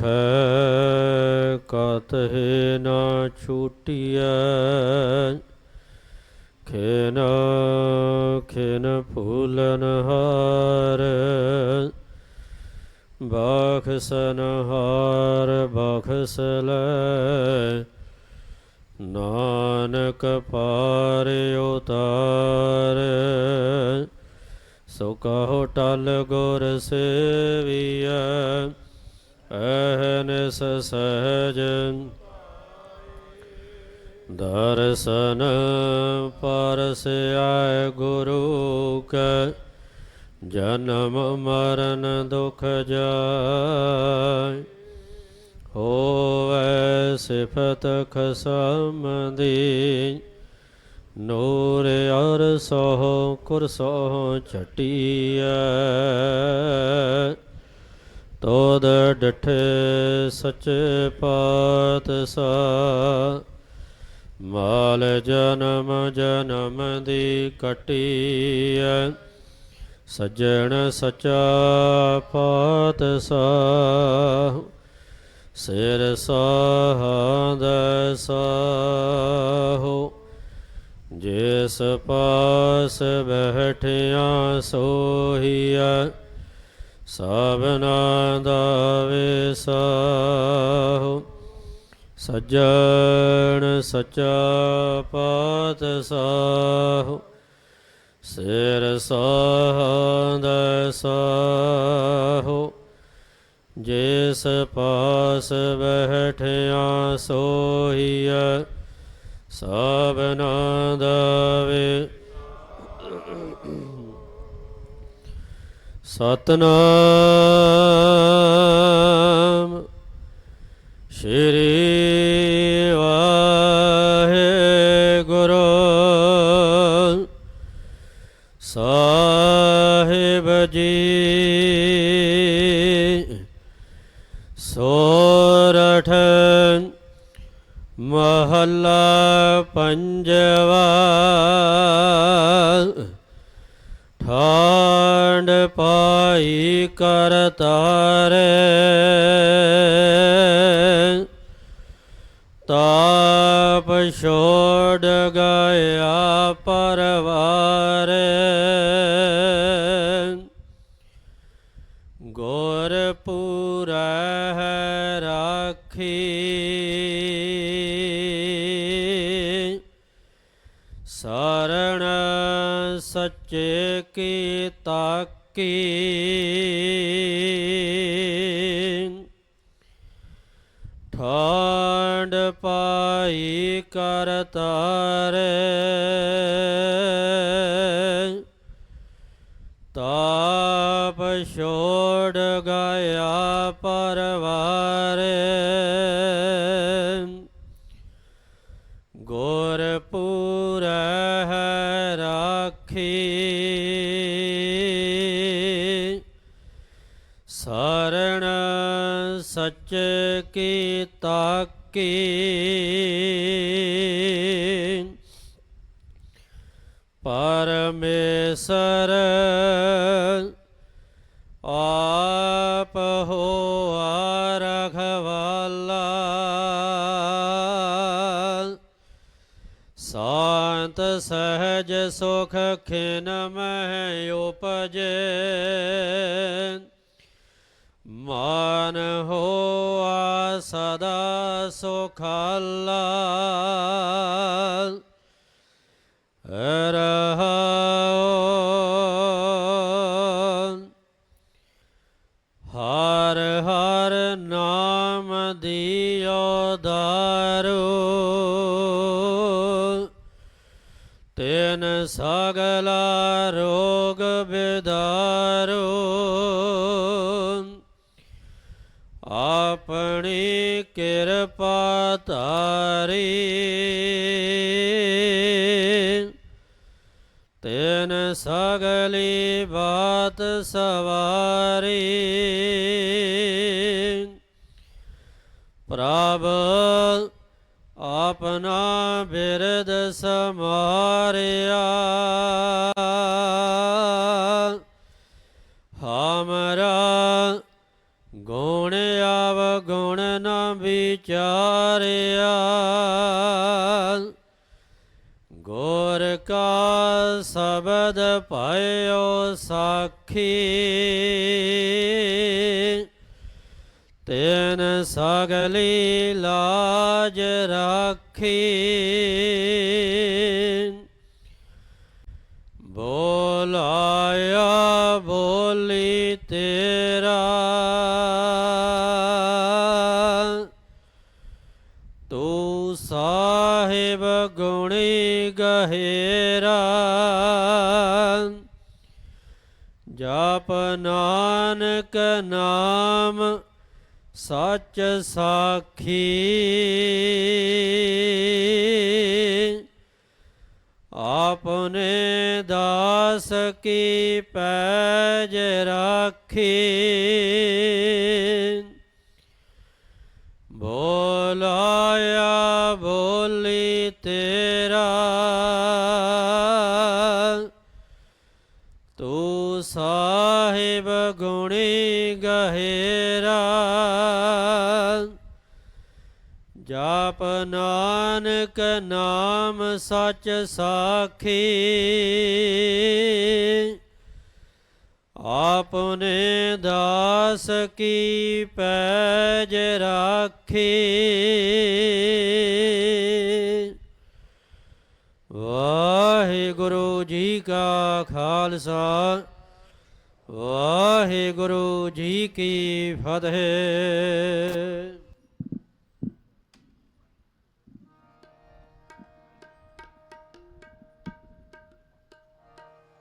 ਆਖੈ ਕਤਹਿ ਨਾ ਛੂਟੀਐ। ਖਿਨ ਖਿਨ ਫੂਲਨ ਹਾਰ ਬਖਸਨ ਹਾਰ ਬਖਸ ਲੈ ਨਾਨਕ ਪਾਰ ਉਤਾਰ ਸੋ ਕਹੋ ਟਲ ਗੁਰ ਸੇਵੀਐ। ਅਹਨਿਸ ਸਹਜ ਦਰਸ਼ਨ ਪਰਸ ਆਏ ਗੁਰੂ ਕੈ, ਜਨਮ ਮਰਨ ਦੁਖ ਜਾਇ ਹੋਵੈ ਸਿਫਤ ਖਸਮ ਦੀ ਨੂਰ ਅਰ ਸੋ ਕੁਰਸੋ ਛਟੀਐ ਤੋਦ ਡਠੇ ਸੱਚੇ ਪਾਤ ਸਾ। ਮਾਲ ਜਨਮ ਜਨਮ ਦੀ ਕਟੀਐ। ਸੱਜਣ ਸਚਾ ਪਾਤ ਸਾਹੁ ਸਿਰ ਸਾਹੰਦ ਸਾਹੋ। ਜਿਸ ਪਾਸ ਬਹਿਠਿਆ ਸੋਹੀਐ। ਸਭਨਾ ਸੱਜਣ ਸਚਾ ਪਾਤ ਸਾਹ। ਸਿਰ ਸਾਹੰਦ ਸਾਹੋ। ਜਿਸ ਪਾਸ ਬਹਿਠਿਆ ਸੋਹੀਐ ਸਭਨਾ ਦਾਵੇ ਸਤਨਾਮ ਸਾਹਿਬ ਜੀ। ਸੋਰਠ ਮਹੱਲਾ ਪੰਜਵਾ। ਠਾਂਡ ਪਾਈ ਕਰ ਤਾਰੇ। ਤਾਪ ਛੋੜ ਗਿਆ ਪਰਵਾਰੇ। ਸੱਚੇ ਕੀ? ਤਾਕੀ ਠਾਂਡ ਪਾਈ ਕਰ ਤਾਰੇ ਤਾਪ ਛੋੜ ਗਿਆ ਪਰਵਾਰੇ। ਸਰਣ ਸੱਚ ਕੀ? ਤਾਕੀ ਪਰਮੇਸ਼ਰ ਆਪ ਹੋਆ ਰਖਵਾਲਾ। ਸ਼ਾਂਤ ਸਹਜ ਸੁਖ ਖਿਨ ਮਹਿ ਉਪਜੇ। ਮਾਨ ਹੋਆ ਸਦਾ ਸੁਖਾਲਾ ਰਹਾਉ। ਹਰ ਹਰ ਨਾਮ ਦਿਓ ਦਾਰੂ। ਤੈਨ ਸਗਲਾ ਕਿਰਪਾ ਧਾਰੀ। ਤੈਨ ਸਗਲੀ ਬਾਤ ਸਵਾਰੀ। ਪ੍ਰਭ ਆਪਣਾ ਬਿਰਦ ਸਮਾਰਿਆ। ਹਮਰਾ ਗੁਣ ਆਵ ਗੁਣ ਨ ਵਿਚਾਰਿਆ। ਗੁਰ ਕਾ ਸ਼ਬਦ ਭਇਓ ਸਾਖੀ। ਤੈਨ ਸਗਲੀ ਲਾਜ ਰਾਖੀ। ਬੋਲਾਇਆ ਬੋਲੀ ਤੇ ਗੁਣੀ ਗਹਿਰਾ ਜਪ ਨਾਨਕ ਨਾਮ ਸੱਚ ਸਾਖੀ। ਆਪਨੇ ਦਾਸ ਕੀ ਪੈਜ ਰਾਖੀ। ਜਾਪ ਨਾਨਕ ਨਾਮ ਸੱਚ ਸਾਖੀ। ਆਪਨੇ ਦਾਸ ਕੀ ਪੈਜ ਰਾਖੀ। ਵਾਹਿਗੁਰੂ ਜੀ ਕਾ ਖਾਲਸਾ, ਵਾਹਿਗੁਰੂ ਜੀ ਕੀ ਫਤਿਹ।